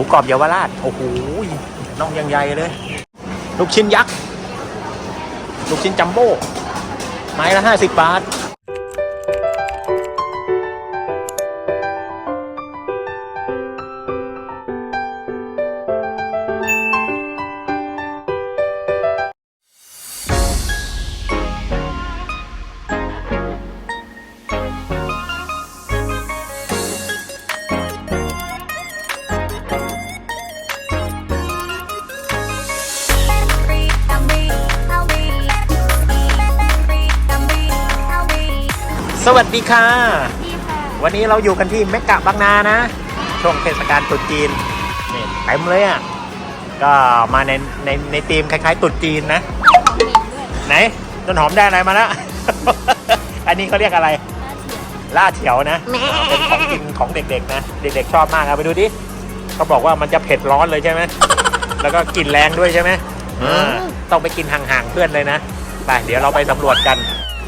มูกรอบเยาวราช โอ้โหน่องยังใหญ่เลย ลูกชิ้นยักษ์ ลูกชิ้นจัมโบ้ ไม้ละห้าสิบบาท วัสดีค่ะวันนี้เราอยู่กันที่เมกะบางนานะ ช่วงเทศกาลตรุษจีนนี่เต็มเลยอะ ก็มาในในในธีมคล้ายๆตรุษจีนนะไหนต้นหอมได้อะไรมาแล้ว อันนี้เขาเรียกอะไรล่าเถียวนะเป็นของกินของเด็กๆนะ เด็กๆชอบมากเอาไปดูดิเขาบอกว่ามันจะเผ็ดร้อนเลยใช่ไหม แล้วก็กลิ่นแรงด้วยใช่ไหมอ่าต้องไปกินห่างๆเพื่อนเลยนะ ไปเดี๋ยวเราไปสำรวจกัน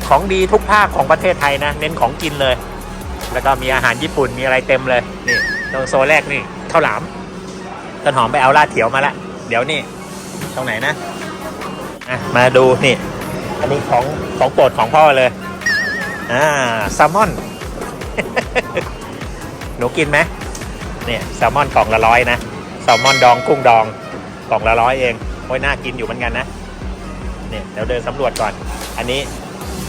ของดีทุกภาคของประเทศไทยนะ เน้นของกินเลย แล้วก็มีอาหารญี่ปุ่นมีอะไรเต็มเลย นี่ตรงโซนแรกนี่ข้าวหลามต้นหอมไปเอาลาดเถียวมาละเดี๋ยวนี่ตรงไหนนะอะมาดูนี่ อันนี้ของของโปรดของพ่อเลยอ่าแซลมอน หนูกินไหมเนี่ยแซลมอนกล่องละร้อยนะแซลมอนดองกุ้งดองกล่องละร้อยเองโอ้ยน่ากินอยู่เหมือนกันนะเนี่ยเดี๋ยวเดินสำรวจก่อน อันนี้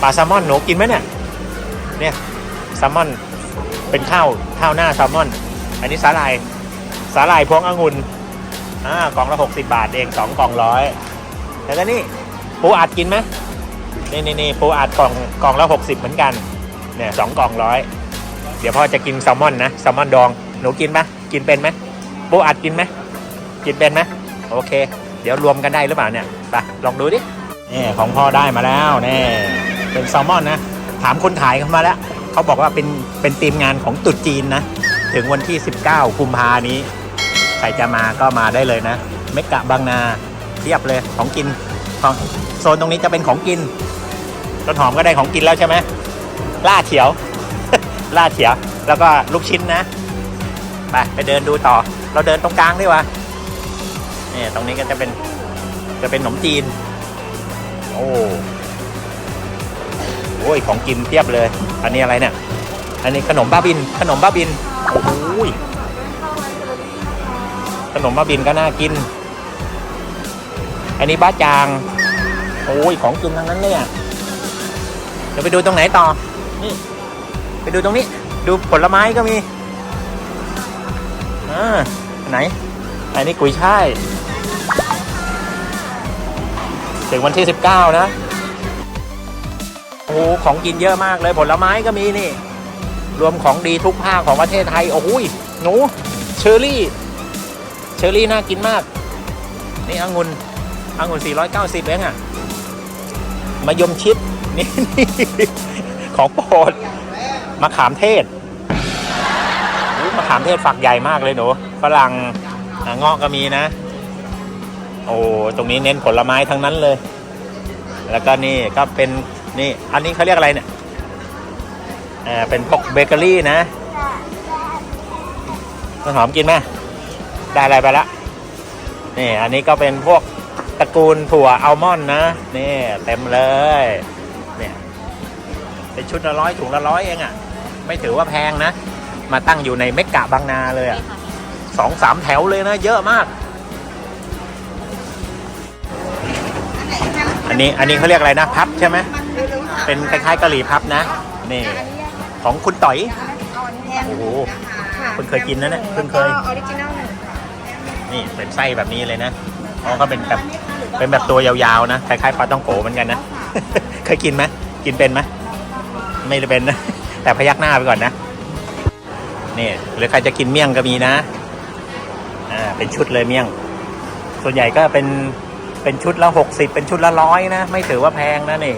ปลาแซลมอนหนูกินไหมเนี่ยเนี่ยแซลมอนเป็นข้าวข้าวหน้าแซลมอน อันนี้สาหร่ายสาหร่ายพวงองุ่นอ่ากล่องละ60บาทเองสองกล่องร้อยแล้วก็นี่ปูอัดกินไหมนี่นี่นี่ปูอัดกล่องกล่องละ60เหมือนกันเนี่ยสองกล่องร้อยเดี๋ยวพ่อจะกินแซลมอนนะแซลมอนดองหนูกินไหมกินเป็นไหมปูอัดกินไหมกินเป็นไหมโอเค เดี๋ยวรวมกันได้หรือเปล่าเนี่ยไปลองดูดินี่ของพ่อได้มาแล้วนี่ เป็นแซลมอนนะ ถามคนขายเข้ามาแล้ว เขาบอกว่าเป็นเป็นทีมงานของตรุษจีนนะ ถึงวันที่ 19 กุมภานี้ ใครจะมาก็มาได้เลยนะ เมกะบางนาเทียบเลยของกินของโซนตรงนี้จะเป็นของกินต้นหอมก็ได้ของกินแล้วใช่ไหมล่าเฉียว ล่าเฉียว แล้วก็ลูกชิ้นนะ ไปไปเดินดูต่อ เราเดินตรงกลางดีกว่านี่ตรงนี้ก็จะเป็นจะเป็นขนมจีน โอ้ โอ้ยของกินเทียบเลย อันนี้อะไรเนี่ย อันนี้ขนมบ้าบิน ขนมบ้าบินโอ้ยขนมบ้าบินก็น่ากิน อันนี้บ้าจาง โอ้ยของกินทั้งนั้นเลยอะเดี๋ยวไปดูตรงไหนต่อ นี่ ไปดูตรงนี้ ดูผลไม้ก็มีอ่าไหน อันนี้กุยช่าย ถึงวันที่ 19 นะ อ้ของกินเยอะมากเลยผลไม้ก็มีนี่ รวมของดีทุกภาคของประเทศไทย โอ้โหยหนูเชอร์รี่ เชอร์รี่น่ากินมาก นี่องุ่นองุ่น490เองอะมายมชิดนี่ของโปรดมะขามเทศมะขามเทศฝักใหญ่มากเลยหนูฝรั่งอะเงาะก็มีนะ โอ้ตรงนี้เน้นผลไม้ทั้งนั้นเลย แล้วก็นี่ก็เป็น นี่ อันนี้เขาเรียกอะไรเนี่ยอ่าเป็นพวกเบเกอรี่นะต้นหอมกินไหมได้อะไรไปละนี่อันนี้ก็เป็นพวกตระกูลถั่วอัลมอนด์นะนี่เต็มเลยเนี่ยเป็นชุดละร้อยถุงละร้อยเองอะ่ะ ไม่ถือว่าแพงนะ มาตั้งอยู่ในเมกะบางนาเลยอะ่ะสองสามแถวเลยนะ เยอะมาก อันนี้อันนี้เขาเรียกอะไรนะ พับใช่ไหม เป็นคล้ายๆกะหรี่พับนะ นี่ ของคุณต่อย โอ้โหเพิ่งเคยกินนะเนี่ยเพิ่งเคย ออริจินัลหนึ่งค่ะนี่เป็นไส้แบบนี้เลยนะอ๋อก็เป็นแบบเป็นแบบตัวยาวๆนะ คล้ายๆปลาต้องโกเหมือนกันนะ เคยกินไหมกินเป็นไหมไม่ได้เป็นนะ แต่พยักหน้าไปก่อนนะ นี่หรือใครจะกินเมี่ยงก็มีนะ อ่า เป็นชุดเลยเมี่ยง ส่วนใหญ่ก็เป็น เป็นชุดละหกสิบเป็นชุดละร้อยนะ ไม่ถือว่าแพงนะนี่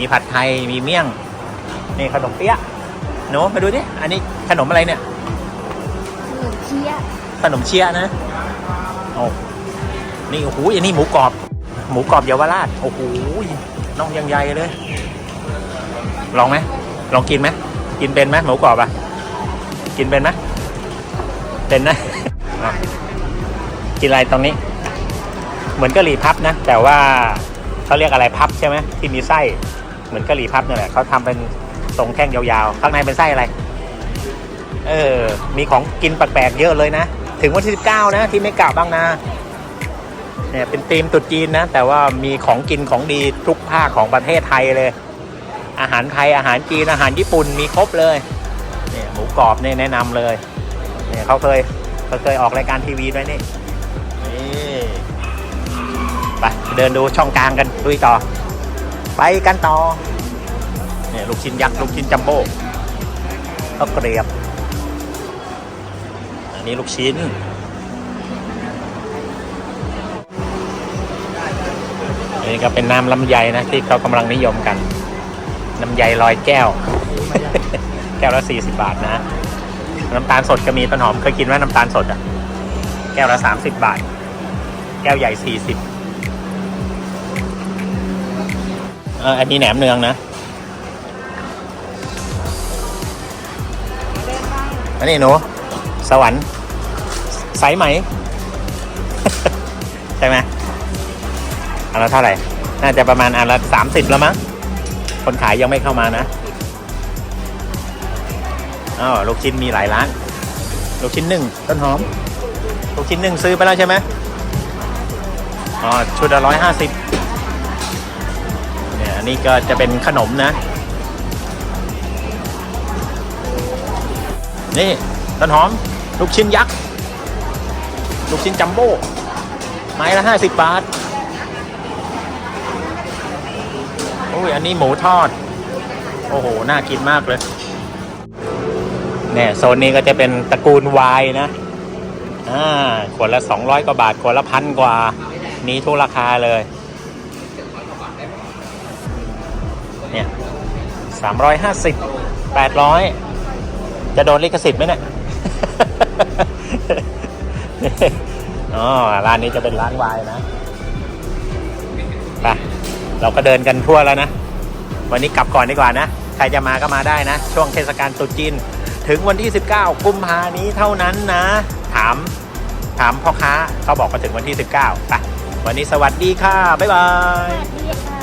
มีผัดไทย มีเมี่ยง นี่ขนมเปี๊ยะหนูมาดูดิอันนี้ขนมอะไรเนี่ยหนึ่งเชียขนมเชียะนะ โอ้ นี่โอ้โหอันนี้หมูกรอบ หมูกรอบเยาวราช โอ้โหน่องยังใหญ่เลย ลองไหมลองกินไหมกินเป็นไหมหมูกรอบอะกินเป็นไหมเป็นนะอะกินอะไรตรงนี้ เหมือนกะหรี่พับนะ แต่ว่าเขาเรียกอะไรพับใช่ไหมที่มีไส้ เหมือนกะหรี่พับนี่แหละเขาทำเป็นทรงแข้งยาวๆ ข้างในเป็นไส้อะไร เออ มีของกินแปลกๆเยอะเลยนะ ถึงวันที่ 19 นะที่ไม่กล่าวบ้างนะเนี่ยเป็นธีมตรุษจีนนะ แต่ว่ามีของกินของดีทุกภาคของประเทศไทยเลย อาหารไทยอาหารจีนอาหารญี่ปุ่นมีครบเลยเนี่ยหมูกรอบเนี่ยแนะนำเลยเนี่ยเขาเคยเขาเคยออกรายการทีวีด้วยนี่ไปเดินดูช่องกลางกันลุยต่อ ไปกันต่อเนี่ยลูกชิ้นยักษ์ลูกชิ้นจัมโบ้ข้าวเกรียบ อันนี้ลูกชิ้นอันนี้ก็เป็นน้ำลำไยนะ ที่เขากำลังนิยมกัน น้ำไยลอยแก้ว แก้วละ40บาทนะ น้ำตาลสดก็มีต้นหอมเคยกินว่าน้ำตาลสดอะ แก้วละ30บาท แก้วใหญ่40 เอออันนี้แหนมเนืองนะ อันนี้หนูสวรรค์ไซส์ไหม ใช่ไหมอันละเท่าไหร่ น่าจะประมาณอันละสามสิบแล้วมั้ง คนขายยังไม่เข้ามานะอ๋อลูกชิ้นมีหลายร้าน ลูกชิ้นหนึ่งต้นหอม ลูกชิ้นหนึ่งซื้อไปแล้วใช่ไหมอ๋อชุดละร้อยห้าสิบ นี่ก็จะเป็นขนมนะ นี่ต้นหอม ลูกชิ้นยักษ์ ลูกชิ้นจัมโบ้ไม้ละห้าสิบบาทโอ้ย อันนี้หมูทอด โอ้โห น่ากินมากเลยเนี่ยโซนนี้ก็จะเป็นตระกูลวายนะ อ่า ขวดละ200กว่าบาท ขวดละพันกว่ามีทุกราคาเลย เนี่ย350 800จะโดนลิขสิทธิ์ไหมเนี่ยอ๋อร้านนี้จะเป็นร้านวายนะไปเราก็เดินกันทั่วแล้วนะ วันนี้กลับก่อนดีกว่านะ ใครจะมาก็มาได้นะ ช่วงเทศกาลตรุษจีน ถึงวันที่ 19 กุมภานี้เท่านั้นนะ ถาม ถามพ่อค้าเขาบอกมาถึงวันที่ 19ไปวันนี้สวัสดีค่ะ บ๊ายบายสวัสดีค่ะ